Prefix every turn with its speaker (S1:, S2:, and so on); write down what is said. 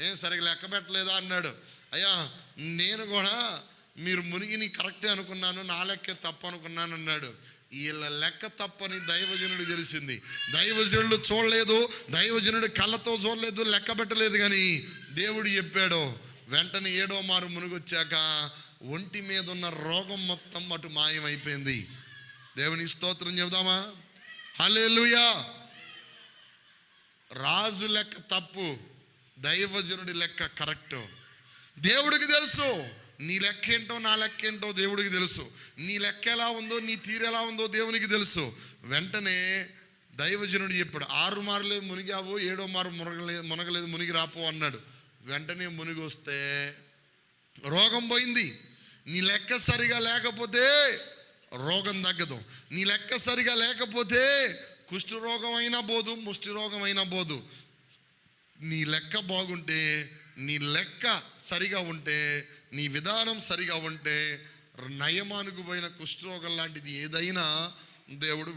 S1: ఏం సరిగ్గా లెక్క పెట్టలేదా అన్నాడు. అయ్యా నేను కూడా మీరు మునిగిని కరెక్టే అనుకున్నాను నా లెక్కే తప్పు అనుకున్నాను అన్నాడు. వీళ్ళ లెక్క తప్పని దైవజనుడు తెలిసింది. దైవజనుడు చూడలేదు దైవజనుడు కళ్ళతో చూడలేదు లెక్క పెట్టలేదు కానీ దేవుడు చెప్పాడు వెంటనే ఏడో మారు మునిగొచ్చాక ఒంటి మీద ఉన్న రోగం మొత్తం అటు మాయమైపోయింది. దేవుని స్తోత్రం చెబుదామా? హల్లెలూయా! రాజు లెక్క తప్పు దైవజనుడి లెక్క కరెక్ట్. దేవుడికి తెలుసు నీ లెక్క ఏంటో నా లెక్క ఏంటో దేవుడికి తెలుసు. నీ లెక్క ఎలా ఉందో నీ తీరు ఎలా ఉందో దేవునికి తెలుసు. వెంటనే దైవజనుడు చెప్పాడు ఆరు మార్లే మునిగావు ఏడో మారు మునగలేదు మునగలేదు మునిగి రాపో అన్నాడు. వెంటనే మునిగి వస్తే రోగం పోయింది. నీ లెక్క సరిగా లేకపోతే రోగం తగ్గదు. నీ లెక్క సరిగా లేకపోతే కుష్ఠ రోగం అయినా పోదు ముష్టి రోగం అయినా పోదు. నీ లెక్క బాగుంటే నీ లెక్క సరిగా ఉంటే నీ విధానం సరిగా ఉంటే నయమానుకు పోయిన కుష్ఠరోగం లాంటిది ఏదైనా దేవుడు